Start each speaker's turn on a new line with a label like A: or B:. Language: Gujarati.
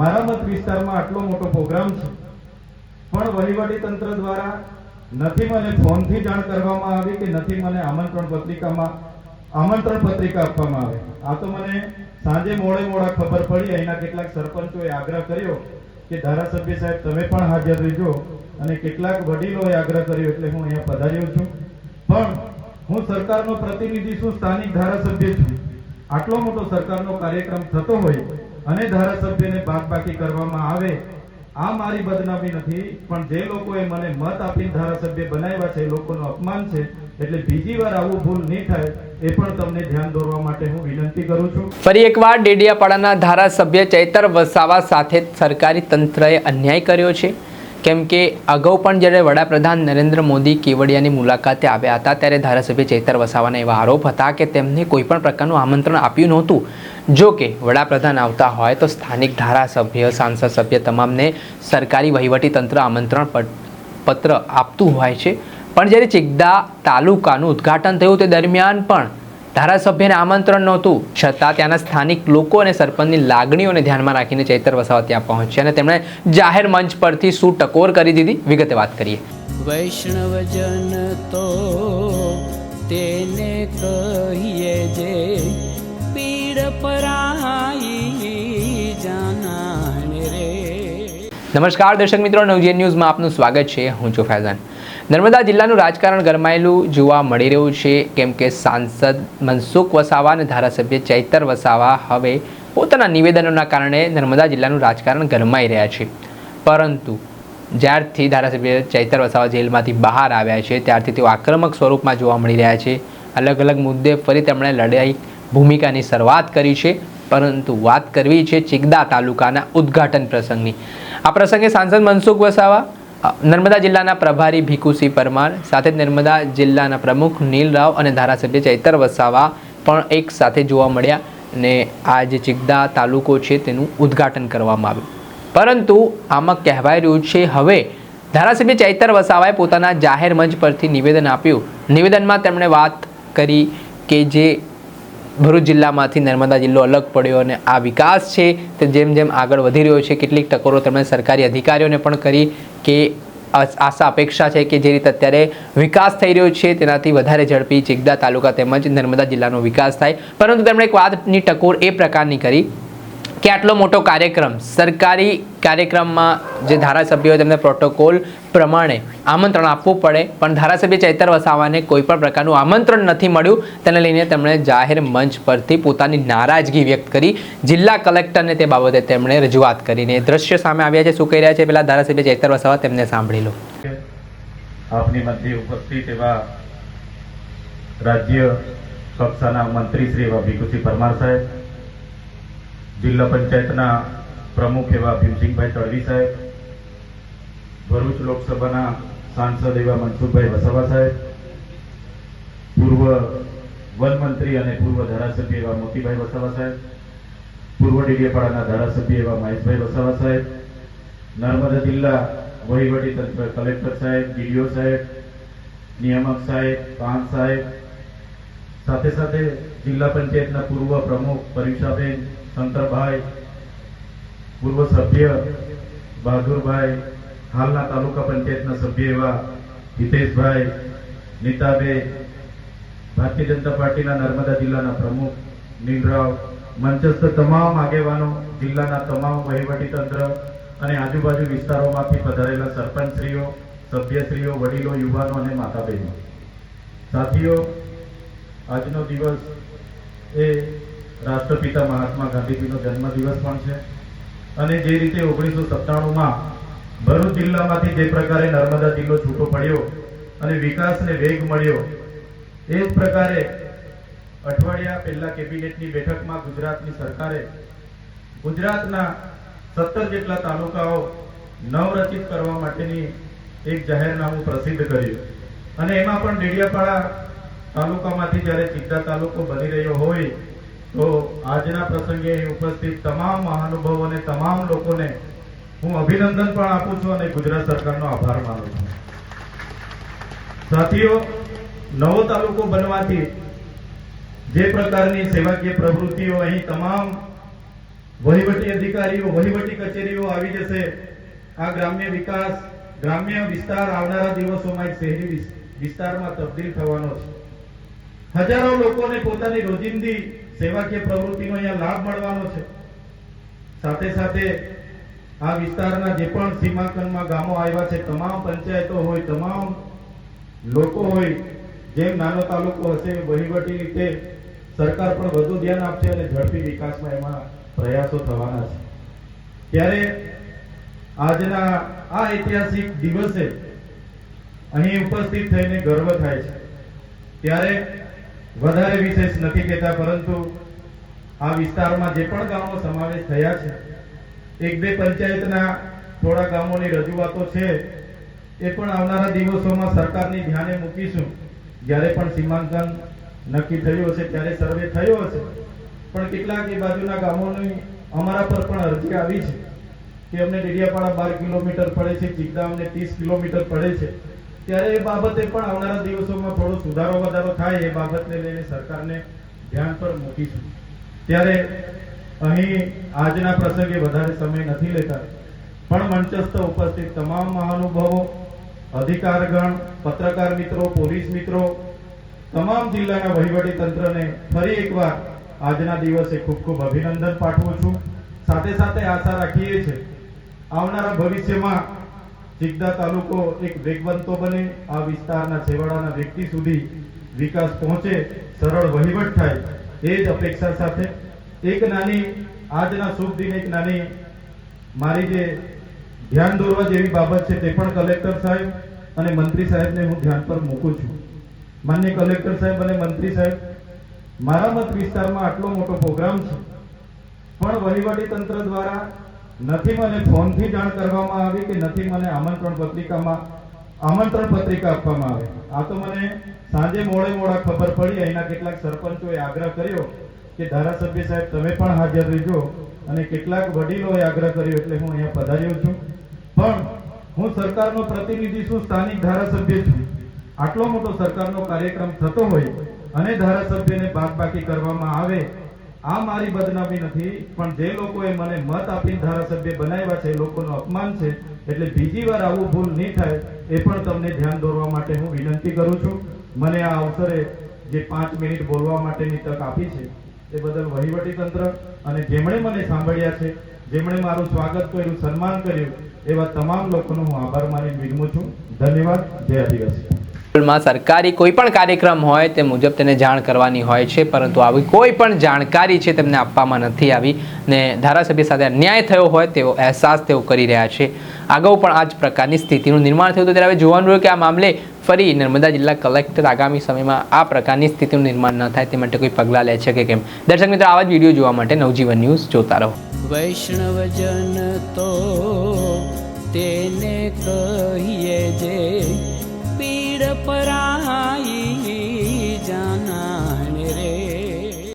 A: મારા મત વિસ્તારમાં આટલો મોટો પ્રોગ્રામ છે. પણ વહીવટી તંત્ર દ્વારા નથી મને ફોનથી જાણ કરવામાં આવી કે નથી મને આમંત્રણ પત્રિકામાં આમંત્રણ પત્રિકા આપવામાં આવે. આ તો મને સાંજે મોડે મોડા ખબર પડી, અહીંના કેટલાક સરપંચોએ આગ્રહ કર્યો કે ધારાસભ્ય સાહેબ તમે પણ હાજર રહેજો અને કેટલાક વડીલોએ આગ્રહ કર્યો એટલે હું અહીંયા પધાર્યો છું. પણ હું સરકારનો પ્રતિનિધિ છું, સ્થાનિક ધારાસભ્ય છું. આટલો મોટો સરકારનો કાર્યક્રમ થતો હોય અને ધારાસભ્યને બાદબાકી કરવામાં આવે, આ મારી બદનામી નથી, પણ જે લોકોએ મને મત આપીને ધારાસભ્ય બનાવ્યા છે લોકોનું અપમાન છે, એટલે બીજી વાર આવું ભૂલ નહીં થાય, એ પણ તમને ધ્યાન દોરવા માટે હું વિનંતી કરું છું.
B: ફરી એકવાર ડેડિયાપાડાના ધારાસભ્ય ચૈતર વસાવા સાથે સરકારી તંત્રએ અન્યાય કર્યો છે. કેમ કે અગાઉ પણ જ્યારે વડાપ્રધાન નરેન્દ્ર મોદી કેવડિયાની મુલાકાતે આવ્યા હતા, ત્યારે ધારાસભ્ય ચેતર વસાવાના એવા આરોપ હતા કે તેમને કોઈપણ પ્રકારનું આમંત્રણ આપ્યું નહોતું. જો કે વડાપ્રધાન આવતા હોય તો સ્થાનિક ધારાસભ્ય, સાંસદ, સભ્ય તમામને સરકારી વહીવટી તંત્ર આમંત્રણ પત્ર આપતું હોય છે. પણ જ્યારે ચિગદા તાલુકાનું ઉદ્ઘાટન થયું તે દરમિયાન પણ ધારાસભ્યને આમંત્રણ નહોતું, છતાં ત્યાંના સ્થાનિક લોકો અને સરપંચની લાગણીઓને ધ્યાનમાં રાખીને ચૈતર વસાવા ત્યાં પહોંચ્યા અને તેમણે જાહેર મંચ પરથી શું ટકોર કરી દીધી. વિગતે વાત કરીએ.
C: વૈષ્ણવજન તો તેને કહીએ જે પીડ પરાઈ
B: નમસ્કાર દર્શક મિત્રો નવજીએન ન્યૂઝમાં આપનું સ્વાગત છે. હું છું ફૈઝાન. નર્મદા જિલ્લાનું રાજકારણ ગરમાયેલું જોવા મળી રહ્યું છે. કેમ કે સાંસદ મનસુખ વસાવા અને ધારાસભ્ય ચૈતર વસાવા હવે પોતાના નિવેદનોના કારણે નર્મદા જિલ્લાનું રાજકારણ ગરમાઈ રહ્યા છે. પરંતુ જ્યારથી ધારાસભ્ય ચૈતર વસાવા જેલમાંથી બહાર આવ્યા છે, ત્યારથી તેઓ આક્રમક સ્વરૂપમાં જોવા મળી રહ્યા છે. અલગ અલગ મુદ્દે ફરી તેમણે લડાઈ ભૂમિકાની શરૂઆત કરી છે. પરંતુ વાત કરવી છે ચિગદા તાલુકાના ઉદ્ઘાટન પ્રસંગની. આ પ્રસંગે સાંસદ મનસુખ વસાવા, નર્મદા જિલ્લાના પ્રભારી ભીખુસિંહ પરમાર, સાથે નર્મદા જિલ્લાના પ્રમુખ નીલ રાવ અને ધારાસભ્ય ચૈતર વસાવા પણ એક સાથે જોવા મળ્યા અને આ જે ચિગદા તાલુકો છે તેનું ઉદ્ઘાટન કરવામાં આવ્યું. પરંતુ આમાં કહેવાય રહ્યું છે, હવે ધારાસભ્ય ચૈતર વસાવાએ પોતાના જાહેર મંચ પરથી નિવેદન આપ્યું. નિવેદનમાં તેમણે વાત કરી કે જે ભરૂચ જિલ્લામાંથી નર્મદા જિલ્લો અલગ પડ્યો અને આ વિકાસ છે તે જેમ જેમ આગળ વધી રહ્યો છે, કેટલીક ટકોરો તેમણે સરકારી અધિકારીઓને પણ કરી કે આશા અપેક્ષા છે કે જે રીતે અત્યારે વિકાસ થઈ રહ્યો છે તેનાથી વધારે ઝડપી ચિગદા તાલુકા તેમજ નર્મદા જિલ્લાનો વિકાસ થાય. પરંતુ તેમણે એક વાતની ટકોર એ પ્રકારની કરી કે આટલો મોટો કાર્યક્રમ, સરકારી કાર્યક્રમમાં જે ધારાસભ્યો તેમને પ્રોટોકોલ પ્રમાણે આમંત્રણ આપવું પડે, પણ ધારાસભ્ય ચૈતર વસાવાને કોઈ પણ પ્રકારનું આમંત્રણ નથી મળ્યું, તેને લઈને તેમણે જાહેર મંચ પરથી પોતાની નારાજગી વ્યક્ત કરી, જિલ્લા કલેક્ટરને તે બાબતે તેમણે રજૂઆત કરીને દ્રશ્ય સામે આવ્યા છે. શું કહી રહ્યા છે? પેલા ધારાસભ્ય ચૈતર વસાવા, તેમને સાંભળી લો.
A: આપની મધ્ય ઉપસ્થિત એવા રાજ્ય કક્ષાના મંત્રી શ્રી ભીખુસિંહ પરમાર સાહેબ જિલ્લા પંચાયતના પ્રમુખ એવા ભીમસિંહભાઈ તળવી સાહેબ, ભરૂચ લોકસભાના સાંસદ એવા મનસુખભાઈ વસાવા સાહેબ, પૂર્વ વનમંત્રી અને પૂર્વ ધારાસભ્ય એવા મોતીભાઈ વસાવા સાહેબ, પૂર્વ ડેડિયાપાડાના ધારાસભ્ય એવા મહેશભાઈ વસાવા સાહેબ, નર્મદા જિલ્લા વહીવટી તંત્ર કલેક્ટર સાહેબ, ડીડીઓ સાહેબ, નિયામક સાહેબ પાંચ સાહેબ સાથે સાથે જિલ્લા પંચાયતના પૂર્વ પ્રમુખ પરીક્ષાબેન શંકરભાઈ, પૂર્વ સભ્ય બહાદુરભાઈ, હાલના તાલુકા પંચાયતના સભ્ય એવા હિતેશભાઈ, નીતાબેન, ભારતીય જનતા પાર્ટીના નર્મદા જિલ્લાના પ્રમુખ નીલરાવ, મંચસ્થ તમામ આગેવાનો, જિલ્લાના તમામ વહીવટી તંત્ર અને આજુબાજુ વિસ્તારોમાંથી પધારેલા સરપંચશ્રીઓ, સભ્યશ્રીઓ, વડીલો, યુવાનો અને માતા બહેનો સાથીઓ આજનો દિવસ એ રાષ્ટ્રપિતા મહાત્મા ગાંધીજીનો જન્મદિવસ પણ છે. અને જે રીતે ઓગણીસો સત્તાણુંમાં ભરૂચ જિલ્લામાંથી જે પ્રકારે નર્મદા જિલ્લો છૂટો પડ્યો અને વિકાસને વેગ મળ્યો, એ જ પ્રકારે અઠવાડિયા પહેલા કેબિનેટની બેઠકમાં ગુજરાતની સરકારે ગુજરાતના સત્તર જેટલા તાલુકાઓ નવરચિત કરવા માટેની એક જાહેરનામું પ્રસિદ્ધ કર્યું. અને એમાં પણ ડેડિયાપાડા તાલુકામાંથી જ્યારે ચિત્તા તાલુકો બની રહ્યો હોય, તો આજના પ્રસંગે ઉપસ્થિત તમામ મહાનુભાવો અને તમામ લોકોને હું અભિનંદન પણ આપું છું અને ગુજરાત સરકારનો આભાર માનું છું. સાથીઓ, નવો તાલુકો બનવાથી જે પ્રકારની સેવાકીય પ્રવૃત્તિઓ અહીં તમામ વહીવટી અધિકારીઓ, વહીવટી કચેરીઓ આવી જશે, આ ગ્રામ્ય વિકાસ, ગ્રામ્ય વિસ્તાર આવનારા દિવસોમાં શહેરી વિસ્તારમાં તબદીલ થવાનો છે. હજારો લોકોને પોતાની રોજિંદી, સેવાકીય પ્રવૃત્તિનો અહીંયા લાભ મળવાનો છે. સાથે સાથે આ વિસ્તારના જે પણ સીમાંકનમાં ગામો આવ્યા છે, તમામ પંચાયતો હોય, તમામ લોકો હોય, જેમ નાનો તાલુકો હશે, વહીવટી રીતે સરકાર પણ વધુ ધ્યાન આપશે અને ઝડપી વિકાસમાં એમાં પ્રયાસો થવાના છે. ત્યારે આજના આ ઐતિહાસિક દિવસે અહીં ઉપસ્થિત થઈને ગર્વ થાય છે. ત્યારે વધારે વિશેષ નથી કહેતા, પરંતુ આ વિસ્તારમાં જે પણ ગામો સમાવેશ થયા છે, એક બે પંચાયતના થોડા ગામોની રજૂઆતો છે, એ પણ આવનારા દિવસોમાં સરકારની ધ્યાને મૂકીશું. જ્યારે પણ સીમાંકન નક્કી થયું હશે, ત્યારે સર્વે થયો હશે. પણ કેટલાક એ બાજુના ગામોની અમારા પર પણ અરજી આવી છે કે અમને ડેડિયાપાડા બાર કિલોમીટર પડે છે, ચિકદા અમને ત્રીસ કિલોમીટર પડે છે. ત્યારે એ બાબતે પણ આવનારા દિવસોમાં થોડો સુધારો વધારો થાય એ બાબતને લઈને સરકારને ધ્યાન પર મૂકીશું. ત્યારે અહીં આજના પ્રસંગે વધારે સમય નથી લેતા, પણ મંચસ્થ ઉપસ્થિત તમામ મહાનુભાવો, અધિકારગણ, પત્રકાર મિત્રો, પોલીસ મિત્રો, તમામ જિલ્લાના વહીવટી તંત્રને ફરી એકવાર આજના દિવસે ખૂબ ખૂબ અભિનંદન પાઠવું છું. સાથે સાથે આશા રાખીએ છીએ, આવનારા ભવિષ્યમાં ચિકદા તાલુકો એક વેગવંતો બને. આ વિસ્તારના છેવાડાના વ્યક્તિ સુધી વિકાસ પહોંચે, સરળ વહીવટ થાય, એ જ અપેક્ષા સાથે. એક નાની, આજના શુભ દિન એક નાની, મારી જે ધ્યાન દોરવા જેવી બાબત છે તે પણ કલેક્ટર સાહેબ અને મંત્રી સાહેબને હું ધ્યાન પર મૂકું છું. માન્ય કલેક્ટર સાહેબ અને મંત્રી સાહેબ, મારા મત વિસ્તારમાં આટલો મોટો પ્રોગ્રામ છે. પણ વહીવટી તંત્ર દ્વારા નથી મને ફોનથી જાણ કરવામાં આવી કે નથી મને આમંત્રણ પત્રિકામાં આમંત્રણ પત્રિકા આપવામાં આવે. આ તો મને સાંજે મોડે મોડા ખબર પડી, અહીંના કેટલાક સરપંચોએ આગ્રહ કર્યો કે ધારાસભ્ય સાહેબ તમે પણ હાજર રહેજો અને કેટલાક વડીલોએ આગ્રહ કર્યો એટલે હું અહીંયા પધાર્યો છું. પણ હું સરકારનો પ્રતિનિધિ છું, સ્થાનિક ધારાસભ્ય છું. આટલો મોટો સરકારનો કાર્યક્રમ થતો હોય અને ધારાસભ્યને બાદબાકી કરવામાં આવે આ મારી બદનામી નથી, પણ જે લોકોએ મને મત આપીને ધારાસભ્ય બનાવ્યા છે લોકોનું અપમાન છે, એટલે બીજી વાર આવું ભૂલ નહીં થાય, એ પણ તમને ધ્યાન દોરવા માટે હું વિનંતી કરું છું. મને આ અવસરે જે પાંચ મિનિટ બોલવા માટેની તક આપી છે, એ બદલ વહીવટી તંત્ર અને જેમણે મને સાંભળ્યા છે, જેમણે મારું સ્વાગત કર્યું, સન્માન કર્યું, એવા તમામ લોકોનો હું આભાર માની વિનમું છું. ધન્યવાદ. જય આદિવાસી.
B: માં સરકારી કોઈ પણ કાર્યક્રમ હોય તે મુજબ તેને જાણ કરવાની હોય છે, પરંતુ આવી કોઈ પણ જાણકારી છે તેમને આપવામાં નથી આવી ને ધારાસભ્ય સાથે અન્યાય થયો હોય તેવો અહેસાસ તેઓ કરી રહ્યા છે. અગાઉ પણ આ જ પ્રકારની સ્થિતિનું નિર્માણ થયું હતું. ત્યારે હવે જોવાનું રહ્યું કે આ મામલે ફરી નર્મદા જિલ્લા કલેક્ટર આગામી સમયમાં આ પ્રકારની સ્થિતિનું નિર્માણ ન થાય તે માટે કોઈ પગલાં લે છે કે કેમ? દર્શક મિત્રો, આવા જ વીડિયો જોવા માટે નવજીવન ન્યૂઝ જોતા રહો.
C: વૈષ્ણવજન તો તેને કહીએ પરાઈ